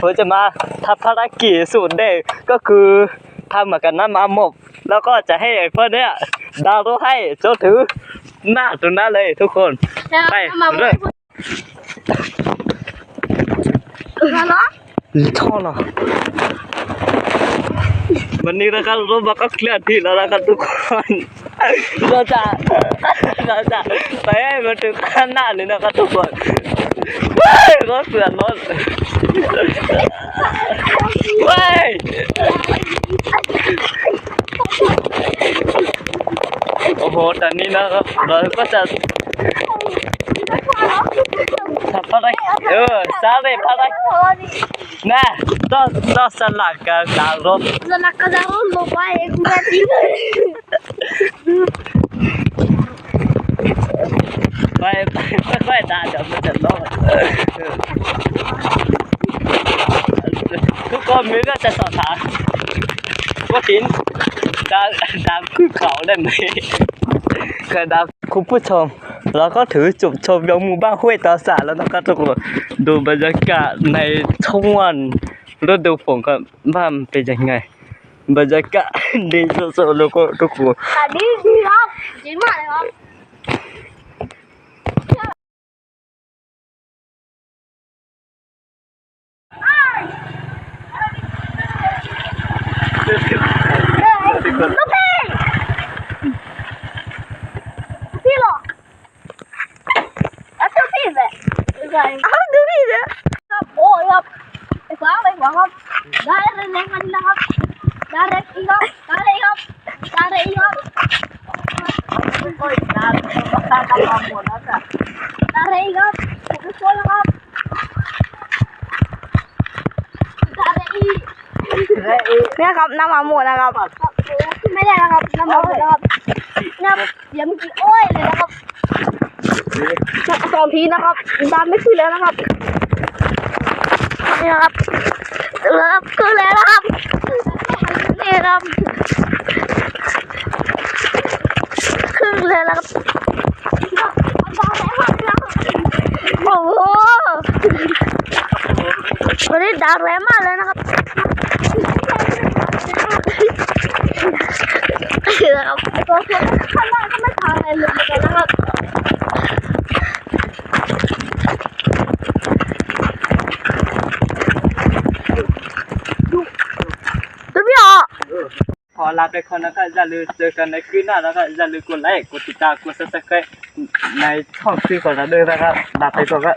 ผมจะมาทำภารกิจสูตรเด็กก็คือทำเหมือนกันน้ำมาหมกแล้วก็จะให้ไอ้เพื่อนเนี่ยดาวน์โหลดให้จนถือหน้าตรงนั้นเลยทุกคน ไปเริ่มเหรอชอบเหรอวันนี้นะครับรถบัสก็เคลื่อนที่แล้วนะครับทุกคนเราจะเราจะไปให้มันถึงข้างหน้าเลยนะครับทุกคนเฮ้ย รถเปลี่ยนรถเฮ้ยโอ้โหตอนนี้นะครับเราก็จะทำอะไรเออสางอะไรอะไรน่ะต้องต้องสลักกับดาวรบสลักกระดาษลงไปกูจะทิ้ ไปไปค่อยตาเดี๋ยวมันจะรอดทุกคนมือก็จะสอบถามว่าหินดาวดาวขึ้นเขาได้ไหมเคยดาคุณผู้ชม เราก็ถือจุดชมยงหมู่บ้านห้วยตาสาแล้วนะครับทุกคนดูบรรยากาศในช่วงฤดูฝนกันว่ามันเป็นยังไงบรรยากาศดีสุดๆแล้วก็ทุกคนอันนี้ดีครับจริงมากเลยครับ ลูกพี่พี่หรออะดูพี่เลย อ้าวดูพี่เลยครับโอ้ยครับไอ้ฟ้าไอ้ฟ้าครับได้แรงมันนะครับได้แรงอีกครับได้แรงครับได้แรงอีกครับโอ้ยตาตาตาหมดแล้วจ้ะได้แรงอีกครับผมจะช่วยนะครับได้แรงอีกเนี่ยครับน้ำมาหมดนะครับครับไม่ได้นะครับน้ำมันหมดนะครับน้ำเดี๋ยวเมื่อกี้โอ้ยเลยนะครับ สองทีนะครับดันไม่ขึ้นแล้วนะครับนี่นะครับเริ่มขึ้นแล้วนะครับนี่ครับขึ้นเลยแล้วครับโอ้โหวันนี้ดังแรงมากเลยนะครับนี่นะครับตัวข้างล่างก็ไม่ทานอะไรเลยนะครับ ดูพี่อ๋อ ขอลาไปก่อนนะครับอย่าลืมเจอกันในคืนหน้านะครับอย่าลืมกดไลค์กดติดตามกดซับสไครต์ในช่องซีของเราด้วยนะครับลาไปก่อนครับ